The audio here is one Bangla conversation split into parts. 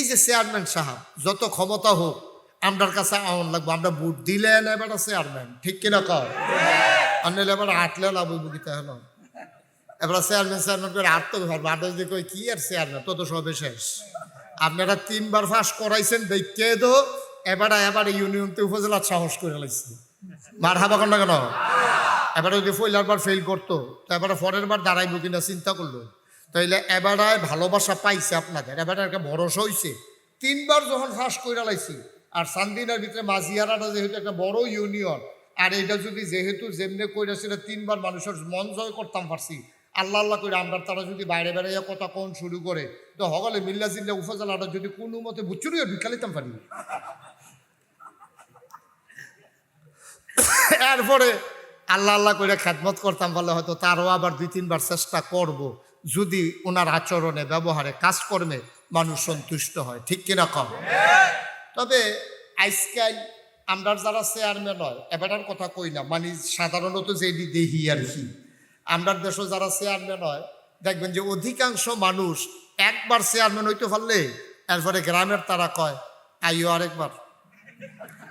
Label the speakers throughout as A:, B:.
A: এই যে চেয়ারম্যান সাহেব, যত ক্ষমতা হোক, আমরার কাছে আউন লাগবো, আমরা বুট দিলে এবার চেয়ারম্যান, ঠিক কিনা কর আর নাহলে এবার আটলে লাভ গীতা হলো এবার চেয়ারম্যান চেয়ারম্যান করে আটতে পারব আটে যদি কই কি আর চেয়ারম্যান? তত সবে শেষ। আপনারা তিনবার ফাঁস করাইছেন দেখতে তো এবার এবার ইউনিয়নতে উপজেলা সাহস করে লাইছে। মার হাবা না কেন? এবারে যদি ফইলার বার ফেল করতো, তো এবারে পরের বার দাঁড়াইবো কিনা চিন্তা করল। তাইলে এবারে ভালোবাসা পাইছে আপনাদের এবারে একটা ভরসা হইছে। তিনবার যখন ফাঁস করে লাইছি, আর সান্দিনার ভিতরে মাঝিয়ারাটা যেহেতু একটা বড় ইউনিয়ন আর এটা যদি যেহেতু যেমনে কইরা সেটা তিনবার মানুষের মন জয় করতাম পারছি, আল্লাহ আল্লাহ করে আমরা তারা যদি বাইরে বাইরে কথা কোন শুরু করে, তো হগলে মিল্লা জিল্লা উপজেলাটা যদি কোনো মতে বুচুরিও বিকালিতাম পারি। এরপরে আল্লাহ আল্লাহ করে খ্যাতমত করতাম বলে হয়তো তারও আবার দুই, তিনবার চেষ্টা করব। যদি ওনার আচরণে, ব্যবহারে, কাজকর্মে মানুষ সন্তুষ্ট হয়, ঠিক কিনা কম? তবে আজকাল আমরা যারা চেয়ারম্যান হয়, এবারের কথা কই না মানে সাধারণত যে দেহি আর কি, আমরার দেশে যারা চেয়ারম্যান হয়, দেখবেন যে অধিকাংশ মানুষ একবার চেয়ারম্যান হইতে পারলে, এরপরে গ্রামের তারা কয় আইও আরেকবার।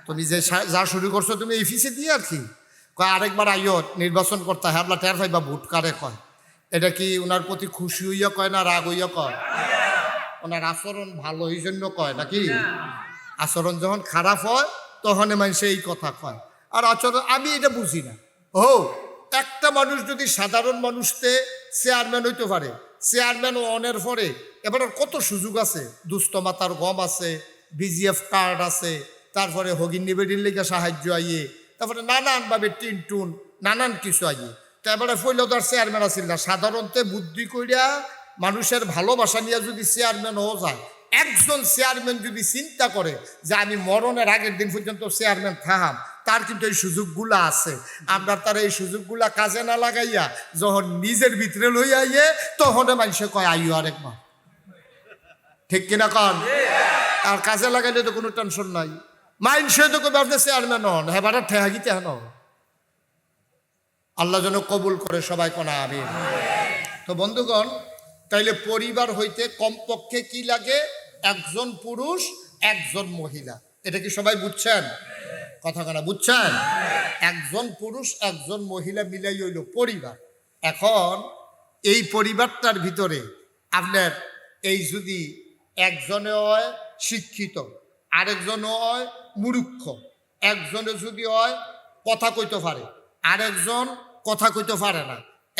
A: তুমি যে যা শুরু করছ তুমি এই ফিসে দিয়ে আর কি, কয়, আরেকবার আইও নির্বাচন করতে হ্যাবলা টের পাইবা, ভোট কারে কয়? এটা কি ওনার প্রতি খুশি হইয়া কয় না রাগ হইয়া কয়? ওনার আচরণ ভালো এই জন্য কয় নাকি? আচরণ যখন খারাপ হয় তখন মানুষে এই কথা কয়। আর আচরণ আমি এটা বুঝি না। ও একটা মানুষ যদি সাধারণ মানুষতে চেয়ারম্যান হইতে পারে চেয়ারম্যান অনের পরে এবার কত সুযোগ আছে? দুস্থ মাতার গম আছে বিজিএফ কার্ড আছে তারপরে হগিন নিবেদির লেগে সাহায্য আইয়ে তারপরে নানানভাবে টিন টুন নানান কিছু আইয়ে। তো এবারে ফৈলদার চেয়ারম্যান আছিল না। সাধারণত বুদ্ধি কইরা মানুষের ভালোবাসা নিয়ে যদি চেয়ারম্যান হওয়া যায়, একজন চেয়ারম্যান যদি চিন্তা করে যে আমি মরণের আগের দিন পর্যন্ত চেয়ারম্যান থাহাম, তার কিন্তু এই সুযোগগুলা আছে। আমরা তার এই সুযোগগুলা কাজে না লাগাইয়া যখন নিজের ভিতরে লই আইয়ে, তখন মানুষে কয় আইও আরেকবার ঠিক কিনা কন? আর কাজে লাগাইলে তো কোনো টেনশন নাই। মাইন্সে তো কবে আপনি চেয়ারম্যান হন। হ্যাঁ হেবারে ঠেহাগিতে হেন। আল্লাহ যেন কবুল করে সবাই কোনা আমি তো বন্ধুগণ, তাইলে পরিবার হইতে কমপক্ষে কি লাগে? একজন পুরুষ, একজন মহিলা। এটা কি সবাই বুঝছেন? কথা কানা বুঝছেন? একজন পুরুষ, একজন মহিলা মিলাই হইল পরিবার। এখন এই পরিবারটার ভিতরে আপনার এই যদি একজনে হয় শিক্ষিত, আরেকজন হয় মুরুক্ষ একজনে যদি হয় কথা কইতে পারে, আরেকজন কথা কইতে পারে না।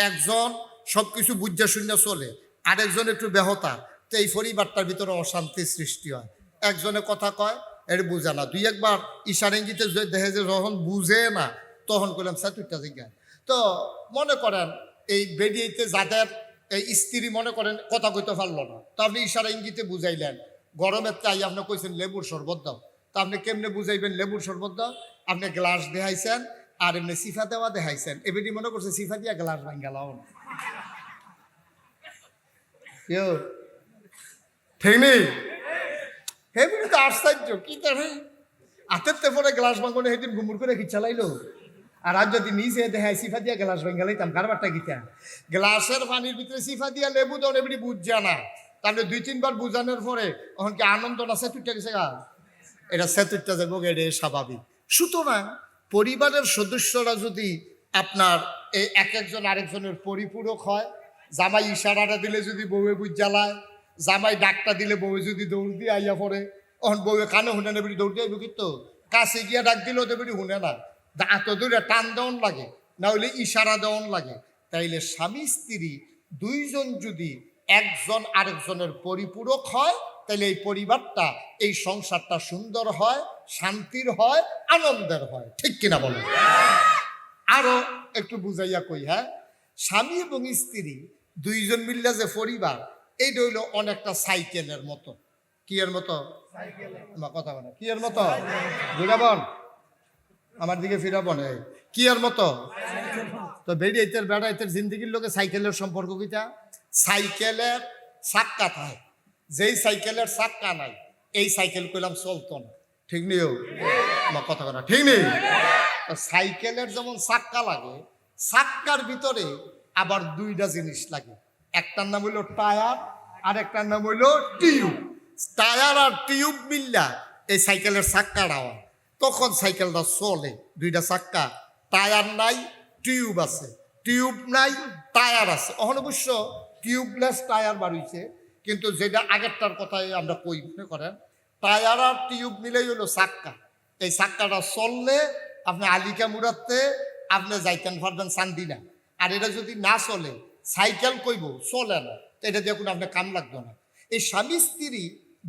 A: একজন সব কিছু বুঝা শূন্য চলে, আরেকজন একটু বেহতা তো এই পরিবারটার ভিতরে অশান্তি সৃষ্টি হয়। একজনে কথা কয়, এর বুঝে না। দুই একবার ইশারেঙ্গিতে যে দেখে যে যখন বুঝে না, তখন করলাম স্যার তুইটা জিজ্ঞাসা। তো মনে করেন, এই বেডিয়েতে যাদের এই স্ত্রী মনে করেন, কথা কইতে পারল না। তো আপনি ইশারা ইঙ্গিতে বুঝাইলেন, গরমের তাই আপনি কইছেন লেবুর শরবত দাও। তো আপনি কেমনে বুঝাইবেন লেবুর শরবত দাও? আপনি গ্লাস দেখাইছেন আর এমনি সিফা দেওয়া দেখাইছেন। এবেদি মনে করছে সিফা দিয়া গ্লাস ভাঙ্গালাও কেউ? ঠিক নেই হেবিনি তো আশ্চর্য, কি তারে হাতের তে পরে গ্লাস ভাঙনে সেদিন গুমুর করে কি চালাইলো আর আজ যদি নিজে দেখায় সিফা দিয়া গ্লাস ভেঙে লাইতাম কারবারটা গীতা? গ্লাসের পানির ভিতরে সিফা দিয়া লেবু দাও এমনি বুঝছে না। তাহলে দুই তিনবার বুঝানোর পরে তখন কি আনন্দ না সেতুরটা গেছে গা। এটা সেতুরটা যাব এটা স্বাভাবিক। সুতরাং পরিবারের সদস্যরা যদি আপনার এই এক একজন আরেকজনের পরিপূরক হয়, জামাই ইশারাটা দিলে যদি বউয়ে বুঝ জ্বালায়, জামাই ডাকটা দিলে বউয়ে যদি দৌড় দিয়ে আইয়া পড়ে তখন বউয়ে কানে শুনে নেবি দৌড় দিয়ে কিন্তু, কাছে গিয়া ডাক দিলেও দেবি শুনে না। এত দূরে টান দেওয়ান লাগে, না হলে ইশারা দেওয়ান লাগে। তাইলে স্বামী স্ত্রী দুইজন যদি একজন আরেকজনের পরিপূরক হয় তাহলে এই পরিবারটা, এই সংসারটা সুন্দর হয়, শান্তির হয়, আনন্দের হয়। ঠিক কিনা বলেন? আরও একটু বুঝাইয়া কই হ্যাঁ? স্বামী এবং স্ত্রী, দুইজন মিললে যে পরিবার এই হইল অনেকটা সাইকেলের মতো। কি এর মতো? কথা বলে। কি এর মতো? বুঝাবন আমার দিকে ফিরাবন এই কি এর মতো? তো বেড়াইতের বেড়াইতের জিন্দগির লোকে সাইকেলের সম্পর্ক কিটা সাইকেলের চাক্কা থাকে যেই সাইকেলের চাক্কা নাই, এই সাইকেল কইলাম চলতো না। ঠিক নেই কথা কথা ঠিক নেই? সাইকেলের যেমন চাক্কা লাগে, চাক্কার ভিতরে আবার দুইটা জিনিস লাগে। একটার নাম হইল টায়ার আর একটার নাম হইল টিউব। টায়ার আর টিউব মিললা এই সাইকেলের চাক্কার আওয়াজ। তখন সাইকেলটা চলে, দুইটা চাক্কা। টায়ার নাই, টিউব আছে। টিউব নাই, টায়ার আছে। অহন অবশ্য টিউবলেস টায়ার বাড়িছে কিন্তু যেটা আগেরটার কথাই আমরা কই, মনে করেন? টায়ার আর টিউব মিলেই হলো চাক্কা এই চাক্কাটা চললে আপনি আলিকা মুরাতে আপনি যাইতেন পারবেন চান্দিনা আর এটা যদি না চলে, সাইকেল কইব, চলে না এটা দিয়ে কোনো আপনার কাম লাগবে না। এই স্বামী স্ত্রী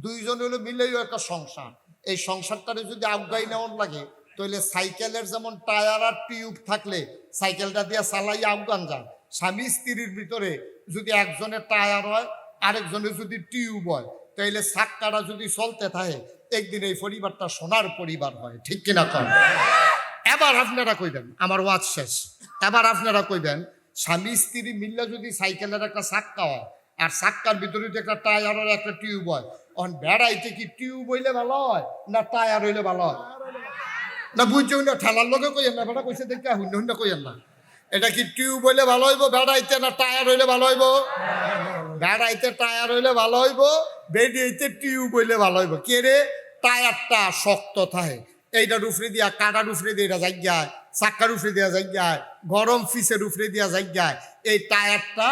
A: দুইজন হলো মিলেই একটা সংসার। এই সংসারটারে যদি আগাই নেওয়ার লাগে, তাহলে সাইকেলের যেমন টায়ার আর টিউব থাকলে সাইকেলটা দিয়ে চালাই আফগান যান। স্বামী স্ত্রীর ভিতরে যদি একজনের টায়ার হয় আরেকজনের যদি টিউব হয় তাইলে সাক্কাটা যদি চলতে থাকে, একদিন এই পরিবারটা সোনার পরিবার হয়, ঠিক কিনা কর এবার আপনারা কইবেন, আমার ওয়াজ শেষ। এবার আপনারা কইবেন, স্বামী স্ত্রী মিললে যদি সাইকেলের একটা চাক্কা হয়, আর চাক্কার ভিতরে যদি একটা টায়ার আর একটা টিউব হয় অন বেড়াইতে কি টিউব হইলে ভালো হয়, না টায়ার হইলে ভালো হয়? না বুঝছ না, ঠেলার লগে কইেন না, বেটা কইছে দেখে হুন্ডা হুন্ডা কইেন না। এটা কি টিউব হইলে ভালো হইব, বেড়াইতে না টায়ার হইলে ভালো হইব? বেড়াইতে টায়ার হইলে ভালো হইব বেরিয়েতে টিউব হইলে ভালো হইব। কে রে? টায়ারটা শক্ত থাকে। এইটার উফরে দিয়া কাটার উফরে দিয়ে এটা জায়গায় চাক্কার উফরে দেওয়া জায়গায় গরম ফিসের উফরে দেওয়া জায়গায় এই টায়ারটা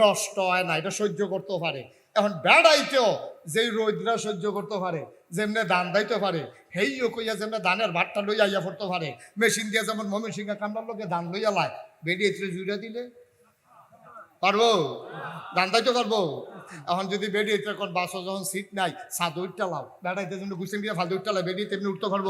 A: নষ্ট হয় না, এটা সহ্য করতে পারে। এখন বেড়াইতেও যেই রোদরা সহ্য করতে পারে, যেমনে ধান দাইতে পারে, হেইও কইয়া যেমনে ধানের ভাতটা লইয়া আইয়া পড়তে পারে। মেশিন দিয়ে যেমন মমিন সিংহা কামড়ার লোকে ধান লইয়া লায় বেরিয়ে জুড়ে দিলে পারব? ডান্ডাই তো পারব? এখন যদি বেরিয়ে এখন বাসও যখন সিট নাই সাদু উঠতে লাও। বেড়াইতে জন্য গুছিয়ে ফালতু উঠতে লাও বেরিয়ে তেমনি উঠতে পারব?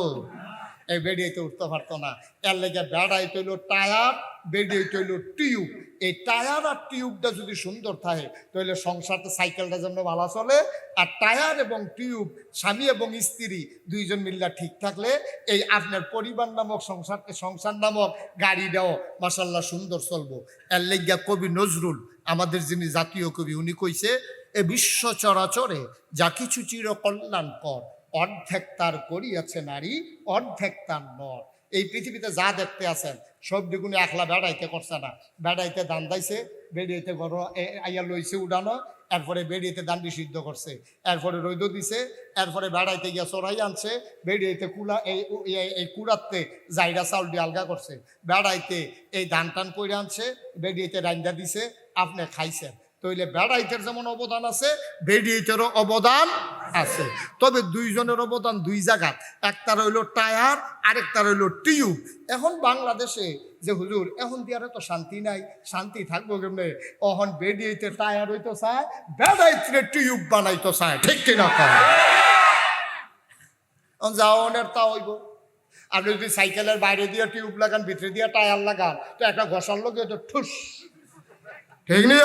A: এই বেরিয়েতে উঠতে পারতো না। এর লেগে বেড়াই তৈল টায়ার বেরিয়ে তৈল টিউব। এই টায়ার আর টিউবটা যদি সুন্দর থাকে তাহলে সংসারটা, সাইকেলটা যেন ভালো চলে। আর টায়ার এবং টিউব, স্বামী এবং স্ত্রী দুইজন মিল্লা ঠিক থাকলে এই আপনার পরিবার নামক সংসারকে সংসার নামক গাড়ি গাড়িটাও মাসাল্লাহ সুন্দর চলবো। এর লেগিয়া কবি নজরুল, আমাদের যিনি জাতীয় কবি, উনি কইছে, এ বিশ্ব চরাচরে যা কিছু চির কল্যাণকর অর্ধেক তার করিয়াছে নারী, অর্ধেক তার নর। এই পৃথিবীতে যা দেখতে আছেন সব একলা বেড়াইতে করছে না। বেড়াইতে দান দাইছে বেরিয়েতে গর আইয়া লইছে উড়ানো, এরপরে বেরিয়েতে দান্ডি সিদ্ধ করছে। এরপরে রৈদ দিছে, এরপরে বেড়াইতে গিয়া চড়াই আনছে বেরিয়েতে কুলা, এই এই- কুড়াতে জাইরা চাউল দিয়ে আলগা করছে। বেড়াইতে এই ধান টান করে আনছে বেরিয়েতে রান্দা দিছে, আপনি খাইছেন। তইলে বেড়াইতের যেমন অবদান আছে বেডিয়েটেরও অবদান আছে। তবে দুইজনের অবদান দুই জায়গাত, একটার হইল টায়ার আরেকটার হইল টিউব এখন বাংলাদেশে যে হুজুর, এখন দিয়ারে তো শান্তি নাই, শান্তি থাকব কেমনে? অহন বেডিয়েতে টায়ার হইতো চায় বেড়াইতে টিউব বানাইতো চায় ঠিক কিনা যাওয়ানের তা হইব। আপনি যদি সাইকেলের বাইরে দিয়ে টিউব লাগান, ভিতরে দিয়ে টায়ার লাগান, তো একটা ঘষার লোক তো ঠুস। ঠিক নি?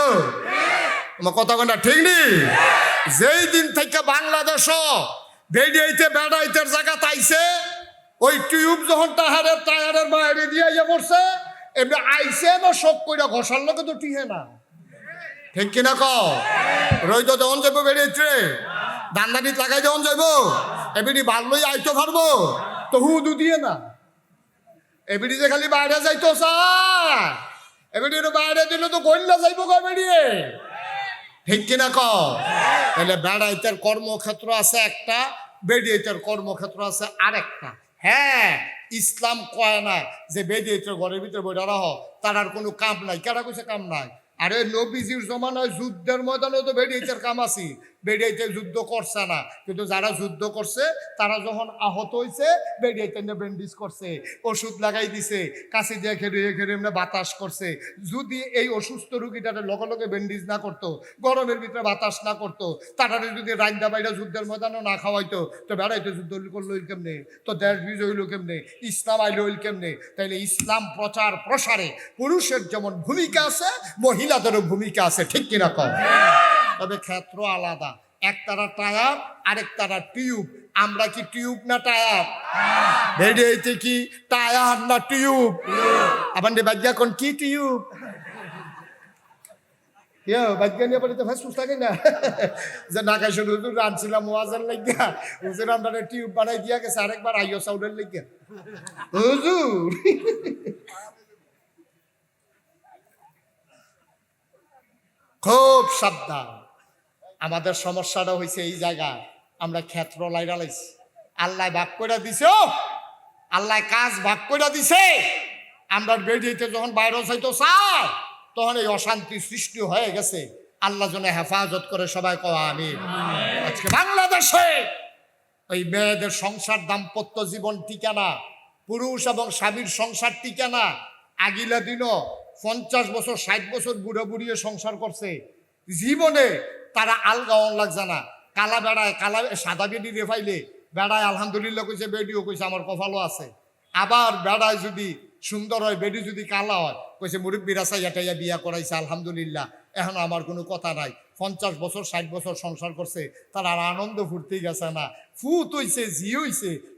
A: আমার কথা কোনটা ঠিক নি? যেই দিন থেকে বাংলাদেশ বেরিয়েতে বেড়াইতের জায়গা তাইছে, ওই টিউব যখন টায়ারের টায়ারের বাইরে দিয়ে ইয়ে পড়ছে, এমনি আইসে না, শোক কইরা ঘষার লোকে তো টিহে না। ঠিক কিনা ক রইত যখন যাব বেরিয়েছে দান্দানি লাগাই যখন যাব এবিডি ভালোই আইতে পারব, তো হুদু দিয়ে না। এবিডি যে খালি বাইরে যাইতো চায় এবিডি বাইরে দিলে তো গল্লা যাইবো গো বেরিয়ে ঠিক কিনা ক তাহলে বেড়াইতের কর্মক্ষেত্র আছে একটা বেডিয়েতের কর্মক্ষেত্র আছে আরেকটা। হ্যাঁ ইসলাম কয় না যে বেডিয়েতের ঘরের ভিতরে বইটা রাহ তার আর কোনো কাম নাই। কেটা কইছে কাম নাই? আরে নবীজির জমানায় যুদ্ধের ময়দানে তো বেডিয়েতের কাম আছি। বেডিয়েতে যুদ্ধ করছে না। কিন্তু যারা যুদ্ধ করছে, তারা যখন আহত হয়েছে বেডিয়েতে ব্যান্ডেজ করছে, ওষুধ লাগাই দিছে কাছে দিয়ে খেলে খেলে এমনি বাতাস করছে। যদি এই অসুস্থ রুগীটারে লগে লগে ব্যান্ডেজ না করতো, গরমের ভিতরে বাতাস না করতো, তারারে যদি রান্দা বাইরা যুদ্ধের ময়দানও না খাওয়াইতো, তো বেড়াইতো যুদ্ধ করল হইল কেমনে? তো দেশ বিজয় হইল কেমনে? ইসলাম আইলো হইল কেমনে? তাইলে ইসলাম প্রচার প্রসারে পুরুষের যেমন ভূমিকা আছে, মহিলাদেরও ভূমিকা আছে, ঠিক কিনা কম তবে ক্ষেত্র আলাদা। একতারা টায়ার, আরেক তারা টিউব। আমরা কি টিউব না টায়ার? রেডিওতে কি? টায়ার না টিউব? আবার বাজ্ঞা কোন কি টিউব? যে আমরা টিউব বানাই দিয়া খুব সাবধান। আমাদের সমস্যাটা হয়েছে এই জায়গায়। আমরা ক্ষেত্র লাইরা লাইছি। আল্লাহ ভাগ করে দিছে আল্লাহ কাজ ভাগ করে দিছে। আমরা বেরিয়েতে যখন বাইরে হইতো চাও তখন এই অশান্তি সৃষ্টি হয়ে গেছে। আল্লাহ যেন হেফাজত করে সবাই কওয়া আমি আজকে বাংলাদেশে ওই মেয়েদের সংসার দাম্পত্য জীবন ঠিকানা পুরুষ এবং স্বামীর সংসার ঠিকানা আগিলা দিনও পঞ্চাশ বছর, ষাট বছর বুড়ো বুড়িয়ে সংসার করছে। জীবনে তারা আলগা অন লাগছে না কালা বেড়ায়, কালা সাদা বেডি রে ফাইলে। বেড়ায়, আলহামদুলিল্লাহ কইছে, বেডিও কইছে, আমার কপালও আছে। আবার বেড়ায় যদি সুন্দর হয়, বেডি যদি কালা হয়, কইছে, মুরব্বীরা চাইয়া টাইয়া বিয়া করাইছে, আলহামদুলিল্লাহ। এখন আমার কোনো কথা নাই। পঞ্চাশ বছর, ষাট বছর সংসার করছে, তার আর আনন্দ ফুর্তি গেছে না। ফুত হইছে জি হইছে।